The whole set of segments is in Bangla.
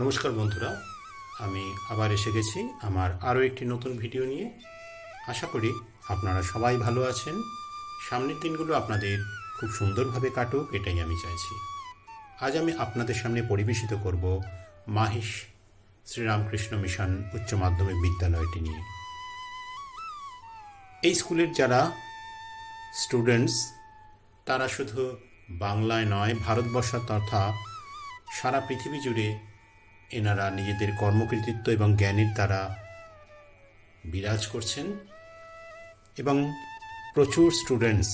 নমস্কার বন্ধুরা, আমি আবার এসে গেছি আমার আরও একটি নতুন ভিডিও নিয়ে। আশা করি আপনারা সবাই ভালো আছেন। সামনের দিনগুলো আপনাদের খুব সুন্দরভাবে কাটুক, এটাই আমি চাইছি। আজ আমি আপনাদের সামনে পরিবেশিত করব মাহিস শ্রীরামকৃষ্ণ মিশন উচ্চ মাধ্যমিক বিদ্যালয়টি নিয়ে। এই স্কুলের যারা স্টুডেন্টস, তারা শুধু বাংলায় নয়, ভারতবর্ষ তথা সারা পৃথিবী জুড়ে এনারা নিজেদের কর্মকৃতিত্ব এবং জ্ঞানের দ্বারা বিরাজ করছেন এবং প্রচুর স্টুডেন্টস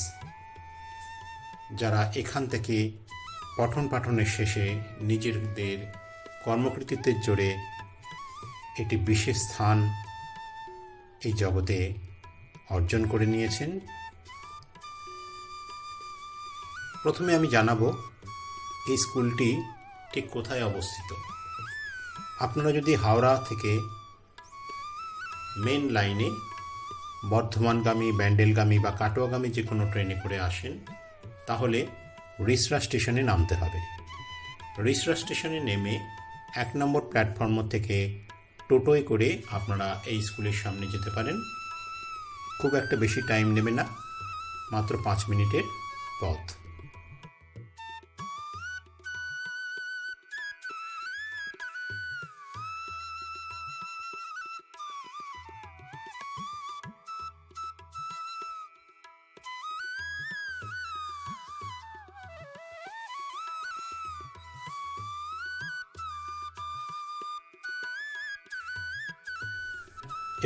যারা এখান থেকে পঠন পাঠনের শেষে নিজেদের কর্মকৃতিত্বের জোরে একটি বিশেষ স্থান এই জগতে অর্জন করে নিয়েছেন। প্রথমে আমি জানাব, এই স্কুলটি ঠিক কোথায় অবস্থিত? আপনারা যদি হাওড়া থেকে মেন লাইনে বর্ধমানগামী, ব্যান্ডেলগামী বা কাটোয়াগামী যে কোনো ট্রেনে করে আসেন, তাহলে রিসরা স্টেশনে নামতে হবে। রিসরা স্টেশনে নেমে এক নম্বর প্ল্যাটফর্ম থেকে টোটোয় করে আপনারা এই স্কুলের সামনে যেতে পারেন। খুব একটা বেশি টাইম নেবে না, মাত্র পাঁচ মিনিটের পথ।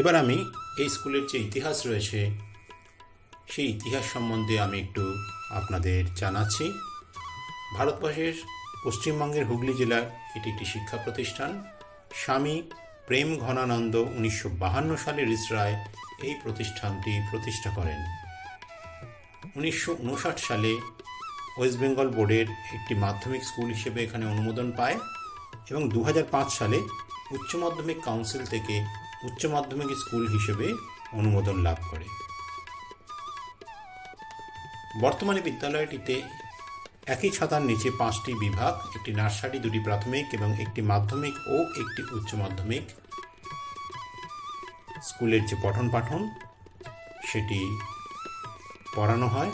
এবার আমি এই স্কুলের যে ইতিহাস রয়েছে, সেই ইতিহাস সম্বন্ধে আমি একটু আপনাদের জানাচ্ছি। ভারতবর্ষের পশ্চিমবঙ্গের হুগলি জেলার এটি একটি শিক্ষা প্রতিষ্ঠান। স্বামী প্রেম ঘনানন্দ উনিশশো বাহান্ন সালে রিসরায় এই প্রতিষ্ঠানটি প্রতিষ্ঠা করেন। উনিশশো উনষাট সালে ওয়েস্ট বেঙ্গল বোর্ডের একটি মাধ্যমিক স্কুল হিসেবে এখানে অনুমোদন পায় এবং দু হাজার পাঁচ সালে উচ্চ মাধ্যমিক কাউন্সিল থেকে উচ্চ মাধ্যমিক স্কুল হিসেবে অনুমোদন লাভ করে। বর্তমানে বিদ্যালয়টিতে একই ছাতার নিচে পাঁচটি বিভাগ, একটি নার্সারি, দুটি প্রাথমিক এবং একটি মাধ্যমিক ও একটি উচ্চ মাধ্যমিক স্কুলের যে পঠন পাঠন, সেটি পড়ানো হয়।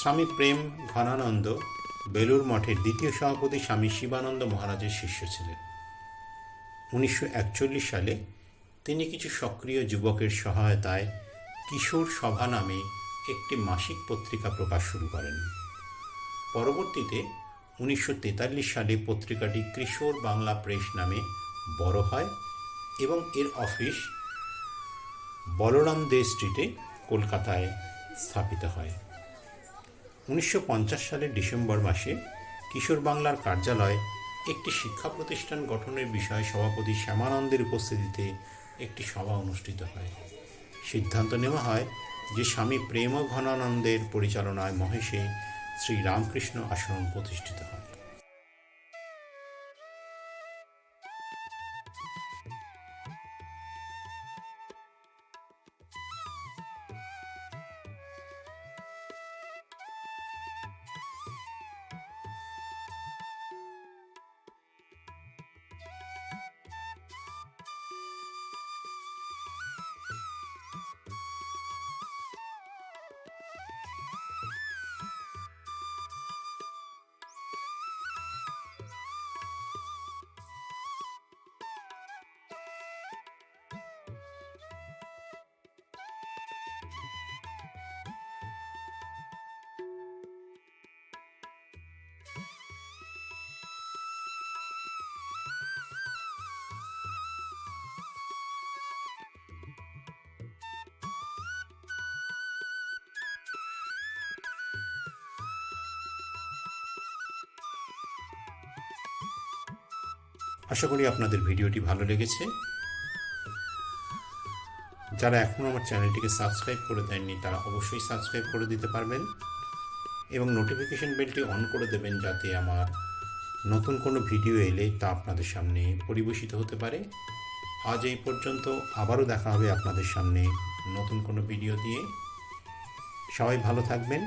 স্বামী প্রেম ঘনানন্দ বেলুর মঠের দ্বিতীয় সভাপতি স্বামী শিবানন্দ মহারাজের শিষ্য ছিলেন। উনিশশো একচল্লিশ সালে তিনি কিছু সক্রিয় যুবকের সহায়তায় কিশোর সভা নামে একটি মাসিক পত্রিকা প্রকাশ শুরু করেন। পরবর্তীতে উনিশশো তেতাল্লিশ সালে পত্রিকাটি কিশোর বাংলা প্রেস নামে বড় হয় এবং এর অফিস বলরাম দে স্ট্রিটে কলকাতায় স্থাপিত হয়। উনিশশো পঞ্চাশ সালের ডিসেম্বর মাসে কিশোর বাংলার কার্যালয় একটি শিক্ষা প্রতিষ্ঠান গঠনের বিষয়ে সভাপতি শ্যামানন্দের উপস্থিতিতে একটি সভা অনুষ্ঠিত হয়। সিদ্ধান্ত নেওয়া হয় যে স্বামী প্রেম ঘনানন্দের পরিচালনায় মহেশে শ্রী রামকৃষ্ণ আশ্রম প্রতিষ্ঠিত হয়। আশা করি আপনাদের ভিডিওটি ভালো লেগেছে। যারা এখনও আমার চ্যানেলটিকে সাবস্ক্রাইব করে দেননি, তারা অবশ্যই সাবস্ক্রাইব করে দিতে পারবেন এবং নোটিফিকেশন বেলটি অন করে দেবেন যাতে আমার নতুন কোনো ভিডিও এলে তা আপনাদের সামনে পরিবেশিত হতে পারে। আজ এই পর্যন্ত আবারও দেখা হবে আপনাদের সামনে নতুন কোনো ভিডিও দিয়ে সবাই ভালো থাকবেন।